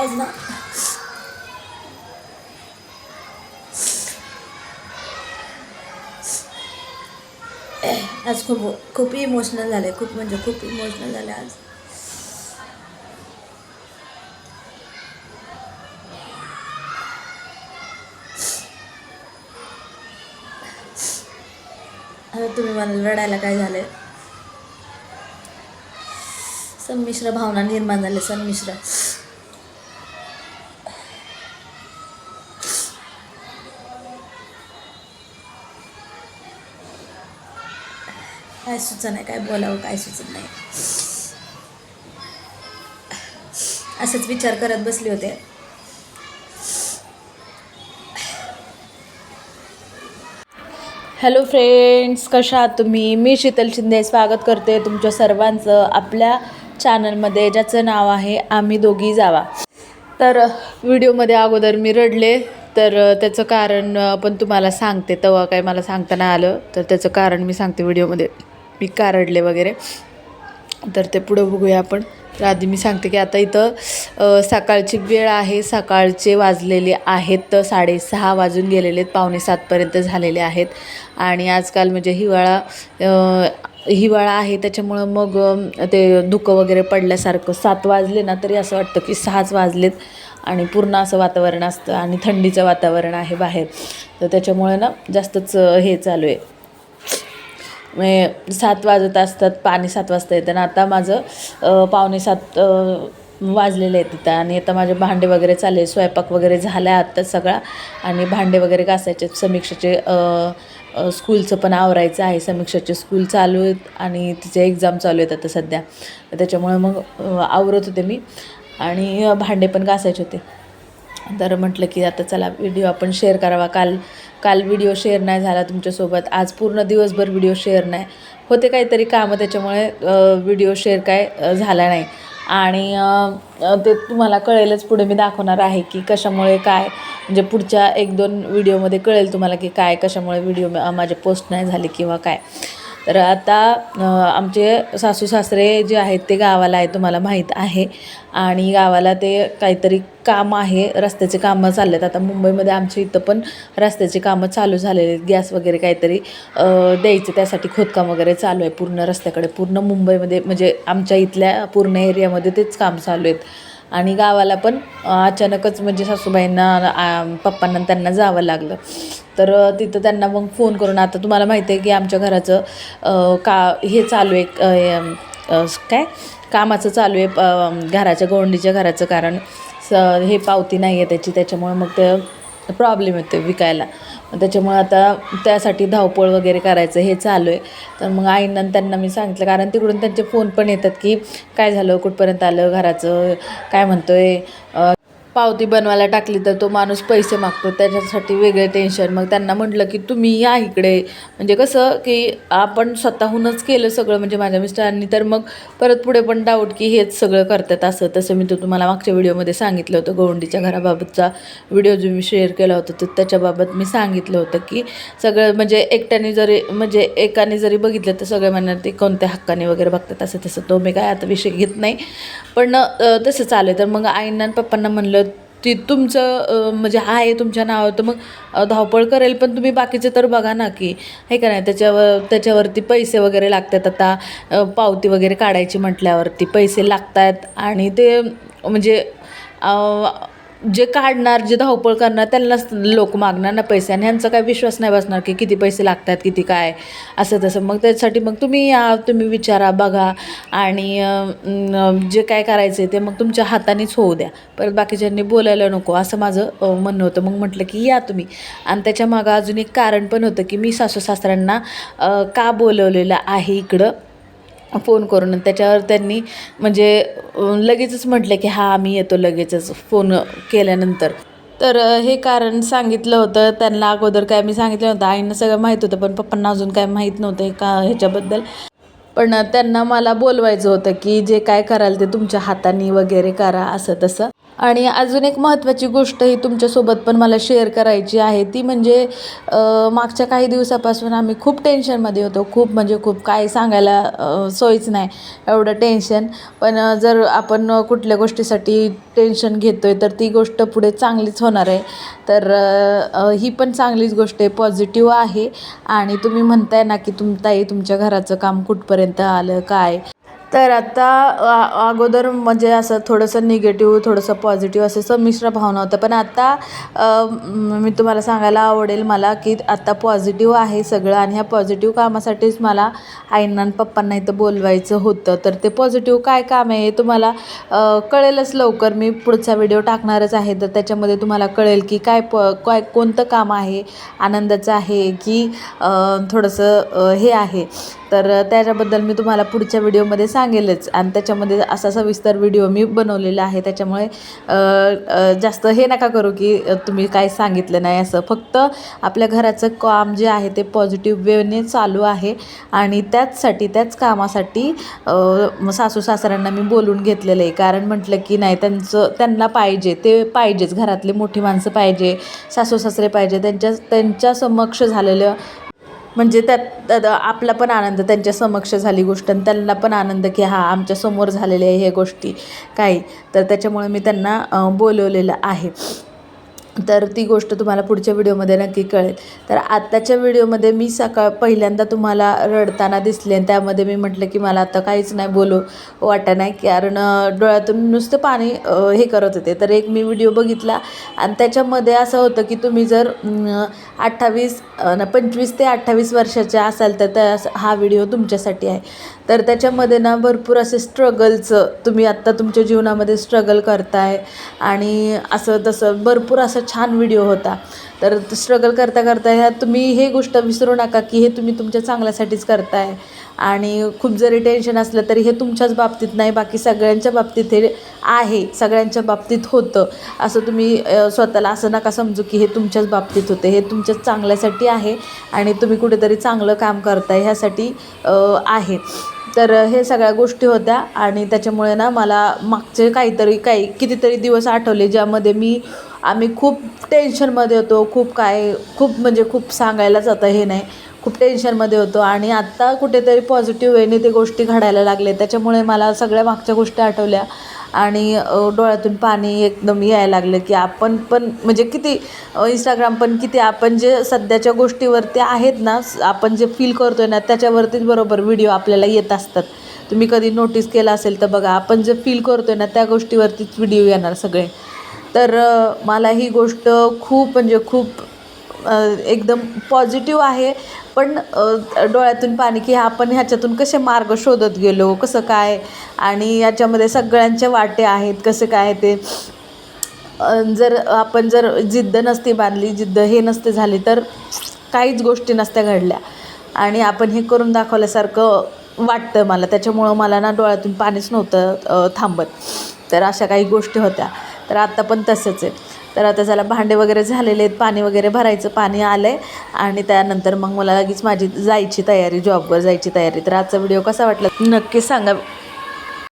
आज ना आज खूप खूप इमोशनल झाले खूप म्हणजे खूप इमोशनल झाले आज आता तुम्ही मला रडायला काय झाले संमिश्र भावना निर्माण झाले संमिश्र. काय सुचत नाही काय बोलावं काय सुचत नाही. असंच विचार करत बसले होते. हॅलो फ्रेंड्स कशा आहात तुम्ही? मी शीतल शिंदे स्वागत करते तुमच्या सर्वांचं आपल्या चॅनलमध्ये ज्याचं नाव आहे आम्ही दोघी जावा. तर व्हिडिओमध्ये अगोदर मी रडले तर त्याचं कारण पण तुम्हाला सांगते तेव्हा काय मला सांगता नाही आलं तर त्याचं कारण मी सांगते व्हिडिओमध्ये. मी कारडले वगैरे. तर ते पुढं बघूया आपण. तर आधी मी सांगते की आता इथं सकाळची वेळ आहे. सकाळचे वाजलेले आहेत तर साडेसहा वाजून गेलेले आहेत. पावणे सातपर्यंत झालेले आहेत. आणि आजकाल म्हणजे हिवाळा हिवाळा आहे. त्याच्यामुळं मग ते धुकं वगैरे पडल्यासारखं सात वाजले ना तरी असं वाटतं की सहाच वाजलेत. आणि पूर्ण असं वातावरण असतं आणि थंडीचं वातावरण आहे बाहेर. तर त्याच्यामुळे ना जास्तच हे चालू आहे. म्हणजे सात वाजत असतात पाणी सात वाजता येतं. आणि आता माझं पावणे सात वाजलेले आहेत तिथं. आणि आता माझे भांडे वगैरे चालले स्वयंपाक वगैरे झाला आहे आत्ता सगळा. आणि भांडे वगैरे घासायचे समीक्षेचे स्कूलचं पण आवरायचं आहे. समीक्षाचे स्कूल चालू आहेत आणि तिचे एक्झाम चालू आहेत आता सध्या. तर त्याच्यामुळे मग आवरत होते मी. आणि भांडे पण घासायचे होते. तर म्हटलं की आता चला व्हिडिओ आपण शेअर करावा. काल काल व्हिडिओ शेअर नाही झाला तुमच्यासोबत. आज पूर्ण दिवसभर व्हिडिओ शेअर नाही. होते काहीतरी कामं त्याच्यामुळे व्हिडिओ शेअर काय झाला नाही. आणि ते तुम्हाला कळेलच पुढे मी दाखवणार आहे की कशामुळे काय. म्हणजे पुढच्या एक दोन व्हिडिओमध्ये कळेल तुम्हाला की काय कशामुळे व्हिडिओ माझे पोस्ट नाही झाले किंवा काय. तर आता आमचे सासू सासरे जे आहेत ते गावाला आहे तुम्हाला माहीत आहे. आणि गावाला ते काहीतरी काम आहे रस्त्याचे कामं चालले आहेत आता मुंबईमध्ये आमच्या इथं पण रस्त्याची कामं चालू झालेली आहेत. गॅस वगैरे काहीतरी द्यायचे द्यायचं त्यासाठी खोदकाम वगैरे चालू आहे पूर्ण रस्त्याकडे. पूर्ण मुंबईमध्ये म्हणजे आमच्या इथल्या पूर्ण एरियामध्ये तेच काम चालू आहेत. आणि गावाला पण अचानकच म्हणजे सासूबाईंना पप्पांना त्यांना जावं लागलं. तर तिथं त्यांना मग फोन करून आता तुम्हाला माहिती आहे की आमच्या घराचं का हे चालू आहे काय? कामाचं चालू आहे घराच्या गोंडीच्या घराचं कारण स हे पावती नाही आहे त्याची त्याच्यामुळे मग ते प्रॉब्लेम येतो विकायला. त्याच्यामुळं आता त्यासाठी धावपळ वगैरे करायचं हे चालू आहे तर मग आईंना त्यांना मी सांगितलं कारण तिकडून त्यांचे फोन पण येतात की काय झालं? कुठपर्यंत आलं? घराचं काय म्हणतो आहे पावती बनवायला टाकली तर तो माणूस पैसे मागतो त्याच्यासाठी वेगळे टेन्शन मग त्यांना म्हटलं की तुम्ही या इकडे. म्हणजे कसं की आपण स्वतःहूनच केलं सगळं म्हणजे माझ्या मिस्टरांनी तर मग परत पुढे पण डाऊट की हेच सगळं करतात असं. तसं मी तो तुम्हाला मागच्या व्हिडिओमध्ये सांगितलं होतं गवंडीच्या घराबाबतचा व्हिडिओ जो मी शेअर केला होता तर त्याच्याबाबत मी सांगितलं होतं की सगळं म्हणजे एकट्याने जरी म्हणजे एकाने जरी बघितलं तर सगळे म्हणणार ते कोणत्या हक्काने वगैरे बघतात असं तसं. तो मी काय आता विषय घेत नाही. पण तसं चालेल तर मग आईंना आणि पप्पांना म्हणलं ती तुमचं म्हणजे आहे तुमच्या नावावर तर मग धावपळ करेल पण तुम्ही बाकीचे तर बघा ना की हे का नाही? त्याच्यावर त्याच्यावरती पैसे वगैरे लागतात आता पावती वगैरे काढायची म्हटल्यावरती पैसे लागतात आणि ते म्हणजे जे काढणार जे धावपळ करणार त्यांनाच लोक मागणार ना पैसे. आणि ह्यांचा काय विश्वास नाही बसणार की किती पैसे लागतात किती काय असं तसं. मग त्यासाठी मग तुम्ही या तुम्ही विचारा बघा. आणि जे काय करायचं आहे ते मग तुमच्या हातानेच होऊ द्या. परत बाकीच्यांनी बोलायला नको असं माझं म्हणणं होतं. मग म्हटलं की या तुम्ही. आणि त्याच्या मागं अजून एक कारण पण होतं की मी सासू सासऱ्यांना का बोलवलेलं आहे इकडं? फोन करून त्याच्यावर त्यांनी म्हणजे लगेचच म्हटलं की हा आम्ही येतो लगेचच फोन केल्यानंतर. तर हे कारण सांगितलं होतं. त्यांना अगोदर काय मी सांगितलं नव्हतं. आईनं सगळं माहीत होतं पण पप्पांना अजून काय माहीत नव्हतं हे का ह्याच्याबद्दल. पण त्यांना मला बोलवायचं होतं की जे काय कराल ते तुमच्या हाताने वगैरे करा असं तसं आणि अजून एक महत्त्वाची गोष्ट ही तुमच्यासोबत पण मला शेअर करायची आहे. ती म्हणजे मागच्या काही दिवसापासून आम्ही खूप टेन्शनमध्ये होतो. खूप म्हणजे खूप काय सांगायला सोयीच नाही. एवढं टेन्शन पण जर आपण कुठल्या गोष्टीसाठी टेन्शन घेतो आहे तर ती गोष्ट पुढे चांगलीच होणार आहे. तर ही पण चांगलीच गोष्ट आहे. पॉझिटिव्ह आहे. आणि तुम्ही म्हणताय ना की तुम ताई तुमच्या घराचं काम कुठपर्यंत आलं काय? तर आता अगोदर म्हणजे असं थोडंसं निगेटिव्ह थोडंसं पॉझिटिव्ह असं संमिश्र भावना होतं. पण आता मी तुम्हाला सांगायला आवडेल मला की आता पॉझिटिव्ह आहे सगळं आणि ह्या पॉझिटिव्ह कामासाठीच मला आईंना आणि पप्पांना इथं बोलवायचं होतं. तर ते पॉझिटिव्ह काय काम आहे हे तुम्हाला कळेलच लवकर. मी पुढचा व्हिडिओ टाकणारच आहे. तर त्याच्यामध्ये तुम्हाला कळेल की काय प काय कोणतं काम आहे आनंदाचं आहे की थोडंसं हे आहे. तर त्याच्याबद्दल मी तुम्हाला पुढच्या व्हिडिओमध्ये सांगेलच. आणि त्याच्यामध्ये असा सविस्तर व्हिडिओ मी बनवलेला आहे. त्याच्यामुळे जास्त हे नका करू की तुम्ही काय सांगितलं नाही असं. फक्त आपल्या घराचं काम जे आहे ते पॉझिटिव्ह वेने चालू आहे. आणि त्याचसाठी त्याच कामासाठी सासू सासऱ्यांना मी बोलून घेतलेलं आहे. कारण म्हटलं की नाही त्यांचं त्यांना पाहिजे ते पाहिजेच. घरातले मोठी माणसं पाहिजे सासू सासरे पाहिजे. त्यांच्या त्यांच्या समक्ष झालेलं म्हणजे त्यात आपला पण आनंद त्यांच्या समक्ष झाली गोष्ट आणि त्यांना पण आनंद की हा आमच्यासमोर झालेल्या आहे ह्या गोष्टी काही. तर त्याच्यामुळे मी त्यांना बोलवलेलं आहे. तर ती गोष्ट तुम्हाला पुढच्या व्हिडिओमध्ये नक्की कळेल. तर आत्ताच्या व्हिडिओमध्ये मी सकाळ पहिल्यांदा तुम्हाला रडताना दिसले आणि त्यामध्ये मी म्हटलं की मला आता काहीच नाही बोलू वाटत नाही कारण डोळ्यातून नुसतं पाणी हे करत होते. तर एक मी व्हिडिओ बघितला आणि त्याच्यामध्ये असं होतं की तुम्ही जर अठ्ठावीस पंचवीस ते अठ्ठावीस वर्षाच्या असाल तर त्या हा व्हिडिओ तुमच्यासाठी आहे. तर त्याच्यामध्ये ना भरपूर असे स्ट्रगलचं तुम्ही आत्ता तुमच्या जीवनामध्ये स्ट्रगल करताय आणि असं तसं भरपूर असं छान व्हिडिओ होता. तर स्ट्रगल करता करता ह्या तुम्ही हे गोष्ट विसरू नका की हे तुम्ही तुमच्या चांगल्यासाठीच करताय. आणि खूप जरी टेन्शन असलं तरी हे तुमच्याच बाबतीत नाही बाकी सगळ्यांच्या बाबतीत हे आहे सगळ्यांच्या बाबतीत होतं. असं तुम्ही स्वतःला असं नका समजू की हे तुमच्याच बाबतीत होते हे तुमच्याच चांगल्यासाठी आहे आणि तुम्ही कुठेतरी चांगलं काम करताय ह्यासाठी आहे. तर हे सगळ्या गोष्टी होत्या आणि त्याच्यामुळे ना मला मागचे काहीतरी काही कितीतरी दिवस आठवले ज्यामध्ये मी आम्ही खूप टेन्शनमध्ये होतो खूप काय खूप म्हणजे खूप सांगायलाच आता हे नाही. खूप टेन्शनमध्ये होतो आणि आत्ता कुठेतरी पॉझिटिव्ह वेने ते गोष्टी घडायला लागले. त्याच्यामुळे मला सगळ्या मागच्या गोष्टी आठवल्या आणि डोळ्यातून पाणी एकदम यायला लागलं की आपण पण म्हणजे किती इंस्टाग्राम पण किती आपण जे सध्याच्या गोष्टीवरती आहेत ना आपण जे फील करतो आहे ना त्याच्यावरतीच बरोबर व्हिडिओ आपल्याला येत असतात. तुम्ही कधी नोटीस केला असेल तर बघा आपण जे फील करतो आहे ना त्या गोष्टीवरतीच व्हिडिओ येणार सगळे. तर मला ही गोष्ट खूप म्हणजे खूप एकदम पॉझिटिव्ह आहे. पण डोळ्यातून पाणी की आपण ह्याच्यातून कसे मार्ग शोधत गेलो कसं काय? आणि याच्यामध्ये सगळ्यांचे वाटे आहेत कसं काय ते? जर आपण जर जिद्द नसती बांधली जिद्द हे नसते झाली तर काहीच गोष्टी नसत्या घडल्या. आणि आपण हे करून दाखवल्यासारखं वाटतं मला. त्याच्यामुळं मला ना डोळ्यातून पाणीच नव्हतं थांबत. तर अशा काही गोष्टी होत्या. तर आत्ता पण तसंच आहे. तर आता झाला भांडे वगैरे झालेले आहेत पाणी वगैरे भरायचं पाणी आलं आहे आणि त्यानंतर मग मला लगेच माझी जायची तयारी जॉबवर जायची तयारी. तर आजचा व्हिडिओ कसा वाटला? नक्की सांगा.